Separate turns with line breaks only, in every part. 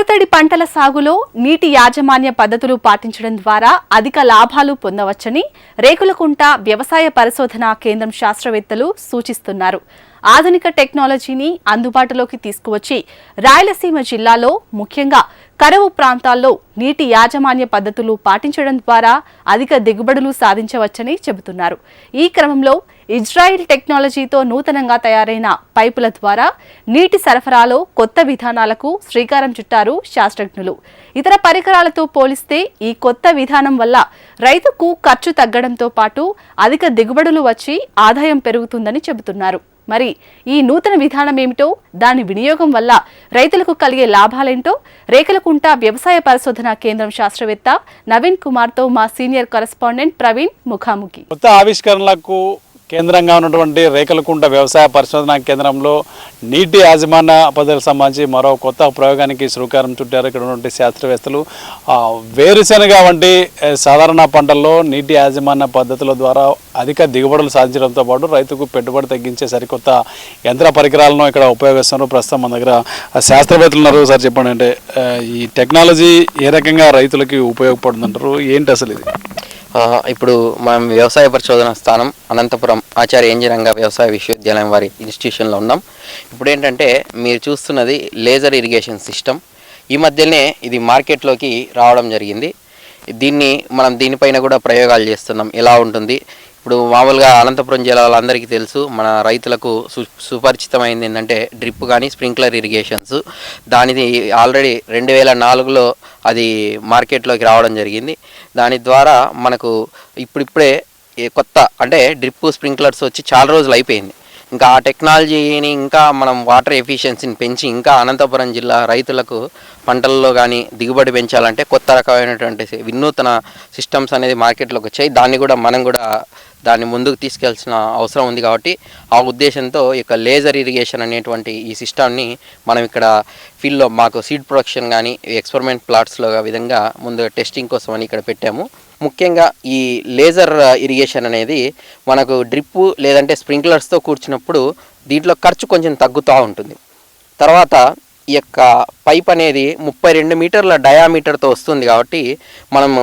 ఆరుతడి పంటల సాగులో నీటి యాజమాన్య పద్ధతులు పాటించడం ద్వారా అధిక లాభాలు పొందవచ్చని రేకులకుంట వ్యవసాయ పరిశోధన కేంద్రం శాస్త్రవేత్తలు సూచిస్తున్నారు. ఆధునిక టెక్నాలజీని అందుబాటులోకి తీసుకువచ్చి రాయలసీమ జిల్లాలో ముఖ్యంగా కరువు ప్రాంతాల్లో నీటి యాజమాన్య పద్ధతులు పాటించడం ద్వారా అధిక దిగుబడులు సాధించవచ్చని చెబుతున్నారు. ఈ క్రమంలో ఇజ్రాయిల్ టెక్నాలజీతో నూతనంగా తయారైన పైపుల ద్వారా నీటి సరఫరాలో కొత్త విధానాలకు శ్రీకారం చుట్టారు శాస్త్రజ్ఞులు. ఇతర పరికరాలతో పోలిస్తే ఈ కొత్త విధానం వల్ల రైతుకు ఖర్చు తగ్గడంతో పాటు అధిక దిగుబడులు వచ్చి ఆదాయం పెరుగుతుందని చెబుతున్నారు. మరి ఈ నూతన విధానం ఏమిటో దాని వినియోగం వల్ల రైతులకు కలిగే లాభాలేంటో రేకలకుంట వ్యవసాయ పరిశోధన కేంద్రం శాస్త్రవేత్త నవీన్ కుమార్తో మా సీనియర్ కరెస్పాండెంట్ ప్రవీణ్ ముఖాముఖి.
కొత్త ఆవిష్కరణలకు కేంద్రంగా ఉన్నటువంటి రేకలకుంట వ్యవసాయ పరిశోధన కేంద్రంలో నీటి యాజమాన్య పద్ధతులకు సంబంధించి మరో కొత్త ప్రయోగానికి శ్రీకారం చుట్టారు. ఇక్కడ ఉన్నటువంటి శాస్త్రవేత్తలు వేరుశెనగ వంటి సాధారణ పంటల్లో నీటి యాజమాన్య పద్ధతుల ద్వారా అధిక దిగుబడులు సాధించడంతో పాటు రైతుకు పెట్టుబడి తగ్గించే సరికొత్త యంత్ర పరికరాలను ఇక్కడ ఉపయోగిస్తున్నారు. ప్రస్తుతం మన దగ్గర శాస్త్రవేత్తలు ఉన్నారు. సార్ చెప్పండి అంటే ఈ టెక్నాలజీ ఏ రకంగా రైతులకి ఉపయోగపడుతుంటారు ఏంటి అసలు ఇది?
ఇప్పుడు మనం వ్యవసాయ పరిశోధన స్థానం అనంతపురం ఆచార్య ఇంజనీరింగ్ వ్యవసాయ విశ్వవిద్యాలయం వారి ఇన్స్టిట్యూషన్లో ఉన్నాం. ఇప్పుడు ఏంటంటే మీరు చూస్తున్నది లేజర్ ఇరిగేషన్ సిస్టమ్ ఈ మధ్యనే ఇది మార్కెట్లోకి రావడం జరిగింది. దీన్ని మనం దీనిపైన కూడా ప్రయోగాలు చేస్తున్నాం. ఎలా ఉంటుంది? ఇప్పుడు మామూలుగా అనంతపురం జిల్లాలో అందరికీ తెలుసు మన రైతులకు సు సుపరిచితమైంది ఏంటంటే డ్రిప్ కానీ స్ప్రింక్లర్ ఇరిగేషన్స్. దానిది ఆల్రెడీ రెండు వేల నాలుగులో అది మార్కెట్లోకి రావడం జరిగింది. దాని ద్వారా మనకు ఇప్పుడిప్పుడే కొత్త అంటే డ్రిప్ స్ప్రింక్లర్స్ వచ్చి చాలా రోజులు అయిపోయింది. ఇంకా ఆ టెక్నాలజీని ఇంకా మనం వాటర్ ఎఫిషియన్సీని పెంచి ఇంకా అనంతపురం జిల్లా రైతులకు పంటల్లో కానీ దిగుబడి పెంచాలంటే కొత్త రకమైనటువంటి వినూతన సిస్టమ్స్ అనేది మార్కెట్లోకి వచ్చాయి. దాన్ని కూడా మనం కూడా దాన్ని ముందుకు తీసుకెళ్ళాల్సిన అవసరం ఉంది కాబట్టి ఆ ఉద్దేశంతో ఈ యొక్క లేజర్ ఇరిగేషన్ అనేటువంటి ఈ సిస్టమ్ని మనం ఇక్కడ ఫీల్డ్లో మాకు సీడ్ ప్రొడక్షన్ కానీ ఎక్స్పెరిమెంట్ ప్లాట్స్లో విధంగా ముందు టెస్టింగ్ కోసం అని ఇక్కడ పెట్టాము. ముఖ్యంగా ఈ లేజర్ ఇరిగేషన్ అనేది మనకు డ్రిప్ లేదంటే స్ప్రింక్లర్స్తో కూర్చున్నప్పుడు దీంట్లో ఖర్చు కొంచెం తగ్గుతూ ఉంటుంది. తర్వాత ఈ యొక్క పైప్ అనేది ముప్పై రెండు మీటర్ల డయామీటర్తో వస్తుంది కాబట్టి మనము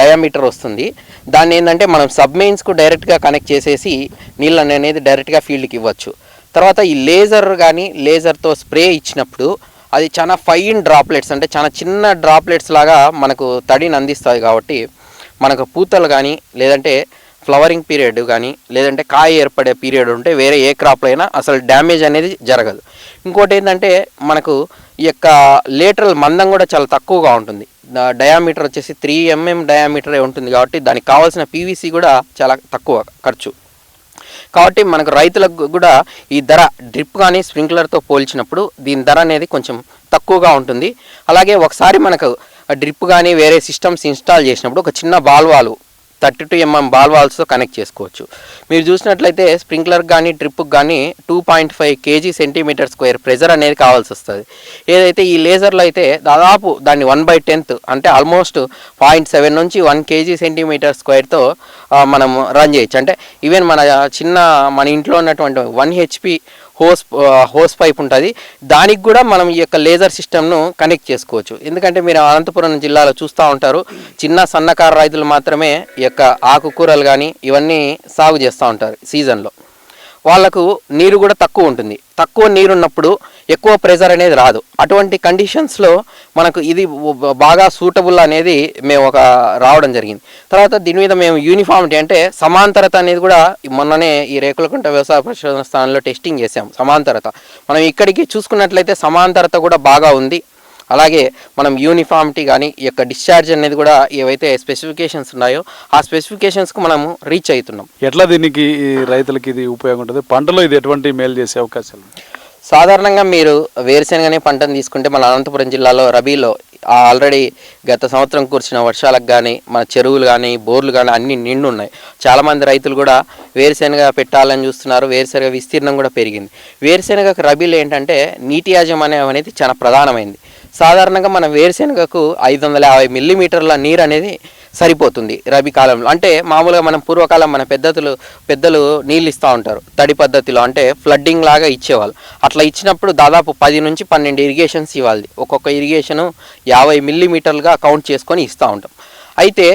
డయామీటర్ వస్తుంది. దాన్ని ఏంటంటే మనం సబ్మెయిన్స్కు డైరెక్ట్గా కనెక్ట్ చేసేసి నీళ్ళని అనేది డైరెక్ట్గా ఫీల్డ్కి ఇవ్వచ్చు. తర్వాత ఈ లేజర్ కానీ లేజర్తో స్ప్రే ఇచ్చినప్పుడు అది చాలా ఫైన్ డ్రాప్లెట్స్ అంటే చాలా చిన్న డ్రాప్లెట్స్ లాగా మనకు తడిని అందిస్తుంది కాబట్టి మనకు పూతలు కానీ లేదంటే ఫ్లవరింగ్ పీరియడ్ కానీ లేదంటే కాయ ఏర్పడే పీరియడ్ ఉంటే వేరే ఏ క్రాప్లో అయినా అసలు డ్యామేజ్ అనేది జరగదు. ఇంకోటి ఏంటంటే మనకు ఈ యొక్క లేటరల్ మందం కూడా చాలా తక్కువగా ఉంటుంది. డయామీటర్ వచ్చేసి త్రీ ఎంఎం డయామీటరే ఉంటుంది కాబట్టి దానికి కావాల్సిన పీవీసీ కూడా చాలా తక్కువ ఖర్చు. కాబట్టి మనకు రైతులకు కూడా ఈ ధర డ్రిప్ కానీ స్ప్రింక్లర్తో పోల్చినప్పుడు దీని ధర అనేది కొంచెం తక్కువగా ఉంటుంది. అలాగే ఒకసారి మనకు డ్రిప్ కానీ వేరే సిస్టమ్స్ ఇన్స్టాల్ చేసినప్పుడు ఒక చిన్న బాల్వాలు థర్టీ టూ ఎంఎం బాల్ వాల్స్తో కనెక్ట్ చేసుకోవచ్చు. మీరు చూసినట్లయితే స్ప్రింక్లర్ కానీ డ్రిప్కి కానీ two point five KG centimetre square pressure అనేది కావాల్సి వస్తుంది. ఏదైతే ఈ లేజర్లో అయితే దాదాపు దాన్ని వన్ బై టెన్త్ అంటే ఆల్మోస్ట్ పాయింట్ సెవెన్ నుంచి వన్ కేజీ సెంటీమీటర్ స్క్వేర్తో మనం రన్ చేయొచ్చు. అంటే ఈవెన్ మన చిన్న మన ఇంట్లో ఉన్నటువంటి one HP hose hose pipe ఉంటుంది. దానికి కూడా మనం ఈ యొక్క లేజర్ సిస్టమ్ను కనెక్ట్ చేసుకోవచ్చు. ఎందుకంటే మీరు అనంతపురం జిల్లాలో చూస్తూ ఉంటారు చిన్న సన్నకారు రైతులు మాత్రమే ఈ యొక్క ఆకుకూరలు కానీ ఇవన్నీ సాగు చేస్తూ ఉంటారు సీజన్లో. వాళ్ళకు నీరు కూడా తక్కువ ఉంటుంది. తక్కువ నీరు ఉన్నప్పుడు ఎక్కువ ప్రెజర్ అనేది రాదు. అటువంటి కండిషన్స్లో మనకు ఇది బాగా సూటబుల్ అనేది మేము ఒక రావడం జరిగింది. తర్వాత దీని మీద మేము యూనిఫామిటీ అంటే సమాంతరత అనేది కూడా మొన్ననే ఈ రేకులకుంట వ్యవసాయ పరిశోధన స్థానంలో టెస్టింగ్ చేసాం సమాంతరత. మనం ఇక్కడికి చూసుకున్నట్లయితే సమాంతరత కూడా బాగా ఉంది. అలాగే మనం యూనిఫామిటీ కానీ ఈ యొక్క డిశ్చార్జ్ అనేది కూడా ఏవైతే స్పెసిఫికేషన్స్ ఉన్నాయో ఆ స్పెసిఫికేషన్స్కు మనము రీచ్ అవుతున్నాం.
ఎట్లా దీనికి రైతులకి ఇది ఉపయోగం ఉంటుంది? పంటలో ఇది ఎటువంటి మేలు చేసే అవకాశాలు?
సాధారణంగా మీరు వేరుశనగనే పంటను తీసుకుంటే మన అనంతపురం జిల్లాలో రబీలో ఆల్రెడీ గత సంవత్సరం కురిసిన వర్షాలకు కానీ మన చెరువులు కానీ బోర్లు కానీ అన్ని నిండు ఉన్నాయి. చాలామంది రైతులు కూడా వేరుశనగ పెట్టాలని చూస్తున్నారు వేరుశనగ విస్తీర్ణం కూడా పెరిగింది. వేరుశనగకు రబీలో ఏంటంటే నీటి యాజమాన్యం అనేది చాలా ప్రధానమైంది. సాధారణంగా మన వేరుశెనగకు ఐదు వందల యాభై మిల్లీమీటర్ల నీరు అనేది సరిపోతుంది రబీ కాలంలో. అంటే మామూలుగా మనం పూర్వకాలం మన పెద్దలు పెద్దలు నీళ్ళు ఇస్తూ ఉంటారు. తడి పద్ధతిలో అంటే ఫ్లడ్డింగ్ లాగా ఇచ్చేవాళ్ళు. అట్లా ఇచ్చినప్పుడు దాదాపు పది నుంచి పన్నెండు ఇరిగేషన్స్ ఇవ్వాలి. ఒక్కొక్క ఇరిగేషను యాభై మిల్లీమీటర్లుగా కౌంట్ చేసుకొని ఇస్తూ ఉంటాం. అయితే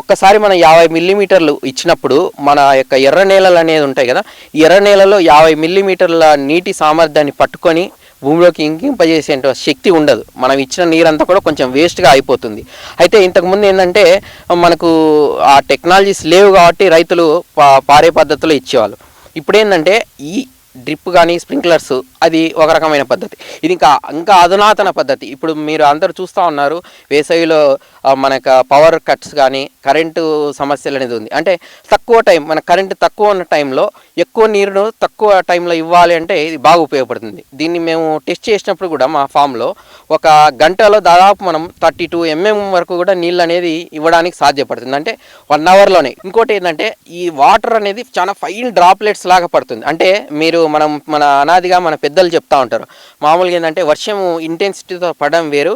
ఒక్కసారి మనం యాభై మిల్లీమీటర్లు ఇచ్చినప్పుడు మన యొక్క ఎర్ర నేలలు అనేది ఉంటాయి కదా ఎర్ర నేలలో యాభై మిల్లీమీటర్ల నీటి సామర్థ్యాన్ని పట్టుకొని భూమిలోకి ఇంకింపజేసే శక్తి ఉండదు. మనం ఇచ్చిన నీరంతా కూడా కొంచెం వేస్ట్గా అయిపోతుంది. అయితే ఇంతకుముందు ఏంటంటే మనకు ఆ టెక్నాలజీస్ లేవు కాబట్టి రైతులు పా- పారే పద్ధతిలో ఇచ్చేవాళ్ళు. ఇప్పుడు ఏంటంటే ఈ డ్రిప్ కానీ స్ప్రింక్లర్స్ అది ఒక రకమైన పద్ధతి. ఇది ఇంకా ఇంకా అధునాతన పద్ధతి. ఇప్పుడు మీరు అందరూ చూస్తూ ఉన్నారు వేసవిలో మనకు పవర్ కట్స్ కానీ కరెంటు సమస్యలు అనేది ఉంది. అంటే తక్కువ టైం మన కరెంటు తక్కువ ఉన్న టైంలో ఎక్కువ నీరును తక్కువ టైంలో ఇవ్వాలి అంటే ఇది బాగా ఉపయోగపడుతుంది. దీన్ని మేము టెస్ట్ చేసినప్పుడు కూడా మా ఫామ్లో ఒక గంటలో దాదాపు మనం థర్టీ టూ ఎంఎం వరకు కూడా నీళ్ళు అనేది ఇవ్వడానికి సాధ్యపడుతుంది. అంటే వన్ అవర్లోనే ఇంకోటి ఏంటంటే ఈ వాటర్ అనేది చాలా ఫైన్ డ్రాప్లెట్స్ లాగా పడుతుంది. అంటే మీరు మనం మన అనాదిగా మన పెద్దలు చెప్తా ఉంటారు. మామూలుగా ఏంటంటే వర్షం ఇంటెన్సిటీతో పడడం వేరు.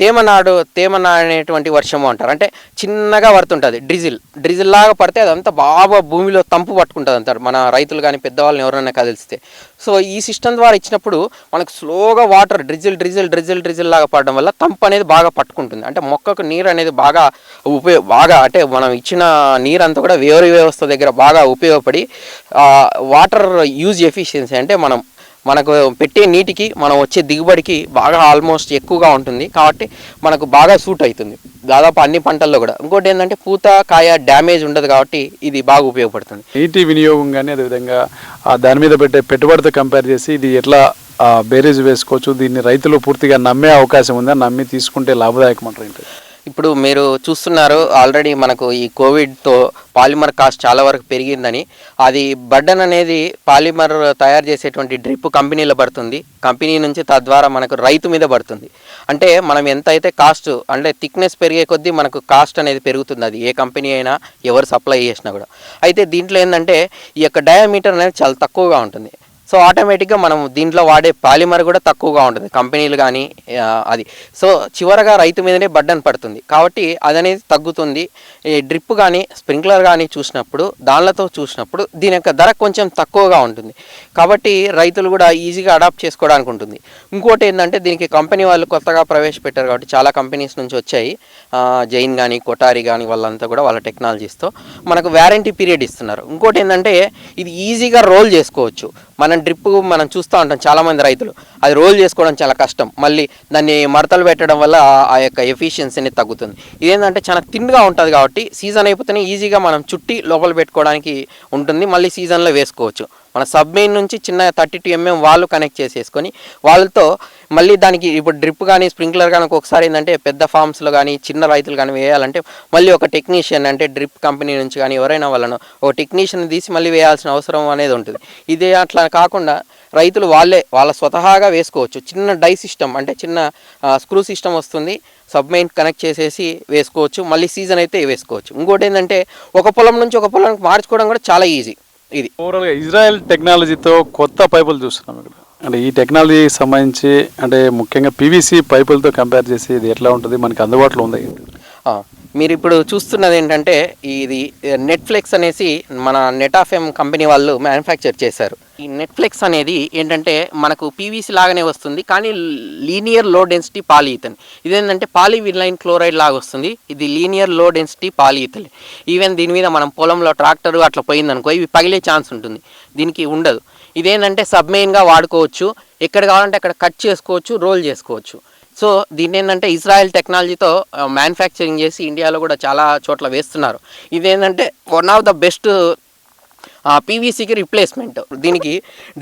తేమనాడు తేమనా అనేటువంటి వర్షము అంటారు. అంటే చిన్నగా పడుతుంటుంది డ్రిజిల్ డ్రిజిల్ లాగా పడితే అదంతా బాగా భూమిలో తంపు పట్టుకుంటుంది అంటారు. మన రైతులు కానీ పెద్దవాళ్ళని ఎవరైనా కదిలిస్తే. సో ఈ సిస్టమ్ ద్వారా ఇచ్చినప్పుడు మనకు స్లోగా water drizzle drizzle drizzle drizzle లాగా పడడం వల్ల తంపు అనేది బాగా పట్టుకుంటుంది. అంటే మొక్కకు నీరు అనేది బాగా ఉపయోగ బాగా అంటే మనం ఇచ్చిన నీరు అంతా కూడా వేరు వ్యవస్థ దగ్గర బాగా ఉపయోగపడి వాటర్ యూజ్ ఎఫిషియన్సీ అంటే మనం మనకు పెట్టే నీటికి మనం వచ్చే దిగుబడికి బాగా ఆల్మోస్ట్ ఎక్కువగా ఉంటుంది. కాబట్టి మనకు బాగా సూట్ అవుతుంది. దాదాపు అన్ని పంటల్లో కూడా. ఇంకోటి ఏంటంటే పూత కాయ డ్యామేజ్ ఉండదు కాబట్టి ఇది బాగా ఉపయోగపడుతుంది.
నీటి వినియోగం కానీ అదేవిధంగా దాని మీద పెట్టే పెట్టుబడితో కంపేర్ చేసి ఇది ఎట్లా బేరేజ్ బేరీజ్ వేసుకోవచ్చు దీన్ని రైతులు పూర్తిగా నమ్మే అవకాశం ఉందా నమ్మి తీసుకుంటే లాభదాయకం అంటారు ఏంటి?
ఇప్పుడు మీరు చూస్తున్నారు ఆల్రెడీ మనకు ఈ కోవిడ్తో పాలిమర్ కాస్ట్ చాలా వరకు పెరిగిందని. అది బడ్డన్ అనేది పాలిమర్ తయారు చేసేటువంటి డ్రిప్ కంపెనీలో పడుతుంది. కంపెనీ నుంచి తద్వారా మనకు రైతు మీద పడుతుంది. అంటే మనం ఎంత అయితే కాస్ట్ అంటే థిక్నెస్ పెరిగే కొద్దీ మనకు కాస్ట్ అనేది పెరుగుతుంది. అది ఏ కంపెనీ అయినా ఎవరు సప్లై చేసినా కూడా. అయితే దీంట్లో ఏంటంటే ఈ యొక్క డయామీటర్ అనేది చాలా తక్కువగా ఉంటుంది. సో ఆటోమేటిక్గా మనం దీంట్లో వాడే పాలిమర్ కూడా తక్కువగా ఉంటుంది. కంపెనీలు కానీ అది. సో చివరగా రైతు మీదనే బడ్డన్ పడుతుంది. కాబట్టి అది అనేది తగ్గుతుంది. ఈ డ్రిప్ కానీ స్ప్రింక్లర్ కానీ చూసినప్పుడు దానిలతో చూసినప్పుడు దీని యొక్క ధర కొంచెం తక్కువగా ఉంటుంది. కాబట్టి రైతులు కూడా ఈజీగా అడాప్ట్ చేసుకోవడానికి ఉంటుంది. ఇంకోటి ఏంటంటే దీనికి కంపెనీ వాళ్ళు కొత్తగా ప్రవేశపెట్టారు కాబట్టి చాలా కంపెనీస్ నుంచి వచ్చాయి. జైన్ కానీ కొటారి కానీ వాళ్ళంతా కూడా వాళ్ళ టెక్నాలజీస్తో మనకు వ్యారంటీ పీరియడ్ ఇస్తున్నారు. ఇంకోటి ఏంటంటే ఇది ఈజీగా రోల్ చేసుకోవచ్చు. మనం డ్రిప్ మనం చూస్తూ ఉంటాం చాలామంది రైతులు. అది రోల్ చేసుకోవడం చాలా కష్టం. మళ్ళీ దాన్ని మడతలు పెట్టడం వల్ల ఆ- యొక్క ఎఫిషియన్సీ అనేది తగ్గుతుంది. ఇదేంటంటే చాలా థిన్గా ఉంటుంది కాబట్టి సీజన్ అయిపోతేనే ఈజీగా మనం చుట్టి లోపల పెట్టుకోవడానికి ఉంటుంది. మళ్ళీ సీజన్లో వేసుకోవచ్చు. మన సబ్మెయిన్ నుంచి చిన్న థర్టీ టూ ఎంఎం వాళ్ళు కనెక్ట్ చేసేసుకొని వాళ్ళతో మళ్ళీ దానికి ఇప్పుడు డ్రిప్ కానీ స్ప్రింక్లర్ కానీ ఒకసారి ఏంటంటే పెద్ద ఫార్మ్స్లో కానీ చిన్న రైతులు కానీ వేయాలంటే మళ్ళీ ఒక టెక్నీషియన్ అంటే డ్రిప్ కంపెనీ నుంచి కానీ ఎవరైనా వాళ్ళను ఒక టెక్నీషియన్ తీసి మళ్ళీ వేయాల్సిన అవసరం అనేది ఉంటుంది. ఇదే అట్లా కాకుండా రైతులు వాళ్ళే వాళ్ళ స్వతహాగా వేసుకోవచ్చు. చిన్న డై సిస్టమ్ అంటే చిన్న స్క్రూ సిస్టమ్ వస్తుంది సబ్మెయిన్ కనెక్ట్ చేసేసి వేసుకోవచ్చు మళ్ళీ సీజన్ అయితే వేసుకోవచ్చు. ఇంకోటి ఏంటంటే ఒక పొలం నుంచి ఒక పొలానికి మార్చుకోవడం కూడా చాలా ఈజీ. ఇది.
ఓవరాల్గా ఇజ్రాయెల్ టెక్నాలజీతో కొత్త పైపులు చూస్తున్నాం ఇక్కడ. అంటే ఈ టెక్నాలజీకి సంబంధించి అంటే ముఖ్యంగా పీవీసీ పైపులతో కంపేర్ చేసి ఇది ఎట్లా ఉంటుంది? మనకి అందుబాటులో ఉంది
మీరు ఇప్పుడు చూస్తున్నది ఏంటంటే ఇది నెట్ఫ్లిక్స్ అనేసి మన నెటాఫెమ్ కంపెనీ వాళ్ళు మ్యానుఫ్యాక్చర్ చేశారు. ఈ నెట్ఫ్లిక్స్ అనేది ఏంటంటే మనకు పీవీసీ లాగానే వస్తుంది కానీ లీనియర్లో డెన్సిటీ పాలీథన్ ఇదేంటంటే పాలీవిలైన్ క్లోరైడ్ లాగా వస్తుంది. ఇది లీనియర్లో డెన్సిటీ పాలీథన్ ఈవెన్ దీని మీద మనం పొలంలో ట్రాక్టర్ అట్లా పోయిందనుకో ఇవి పగిలే ఛాన్స్ ఉంటుంది. దీనికి ఉండదు. ఇదేంటంటే సబ్మెయిన్గా వాడుకోవచ్చు. ఎక్కడ కావాలంటే అక్కడ కట్ చేసుకోవచ్చు రోల్ చేసుకోవచ్చు. సో దీన్ని ఏంటంటే ఇజ్రాయెల్ టెక్నాలజీతో మ్యానుఫ్యాక్చరింగ్ చేసి ఇండియాలో కూడా చాలా చోట్ల వేస్తున్నారు. ఇదేంటంటే వన్ ఆఫ్ ద బెస్ట్ పీవీసీకి రిప్లేస్మెంట్. దీనికి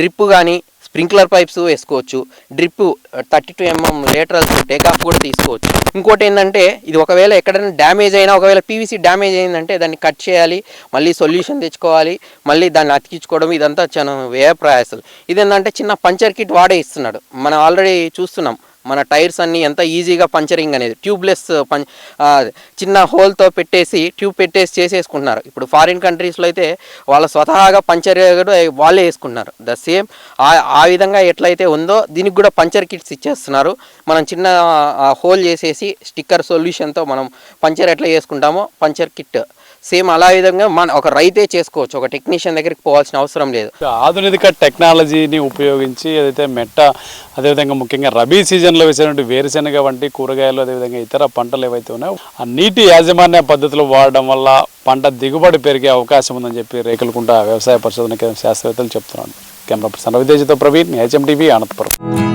డ్రిప్ కానీ స్ప్రింక్లర్ పైప్స్ వేసుకోవచ్చు. Drip thirty two MM laterals take off కూడా తీసుకోవచ్చు. ఇంకోటి ఏంటంటే ఇది ఒకవేళ ఎక్కడైనా డ్యామేజ్ అయినా ఒకవేళ పీవీసీ డ్యామేజ్ అయిందంటే దాన్ని కట్ చేయాలి మళ్ళీ సొల్యూషన్ తెచ్చుకోవాలి మళ్ళీ దాన్ని అతికించుకోవడం ఇదంతా చాలా వ్యయ ప్రయాసాలు. ఇదేంటంటే చిన్న పంచర్ కిట్ వాడే ఇస్తున్నాడు. మనం ఆల్రెడీ చూస్తున్నాం. మన టైర్స్ అన్నీ ఎంత ఈజీగా పంచరింగ్ అనేది ట్యూబ్లెస్ పం చిన్న హోల్తో పెట్టేసి ట్యూబ్ పెట్టేసి చేసేసుకుంటున్నారు. ఇప్పుడు ఫారిన్ కంట్రీస్లో అయితే వాళ్ళ స్వతహాగా పంచర్ వాళ్ళే వేసుకుంటున్నారు. ద సేమ్ ఆ విధంగా ఎట్లయితే ఉందో దీనికి కూడా పంచర్ కిట్స్ ఇచ్చేస్తున్నారు. మనం చిన్న హోల్ చేసేసి స్టిక్కర్ సొల్యూషన్తో మనం పంచర్ ఎట్లా చేసుకుంటామో పంచర్ కిట్. సేమ్ అలా విధంగా మన ఒక రైతే చేసుకోవచ్చు. ఒక టెక్నీషియన్ దగ్గరికి పోవాల్సిన అవసరం లేదు.
ఆధునిక టెక్నాలజీని ఉపయోగించి ఏదైతే మెట్ట అదేవిధంగా ముఖ్యంగా రబీ సీజన్లో వేసినటువంటి వేరుశెనగ వంటి కూరగాయలు అదేవిధంగా ఇతర పంటలు ఏవైతే ఉన్నాయో ఆ నీటి యాజమాన్య పద్ధతులు వాడడం వల్ల పంట దిగుబడి పెరిగే అవకాశం ఉందని చెప్పి రేకులకుంట వ్యవసాయ పరిశోధన కేంద్రం శాస్త్రవేత్తలు చెప్తున్నారు. కెమెరా పర్సన్ రవితేజతో ప్రవీణ్ హెచ్ఎంటీవీ అనంతపురం.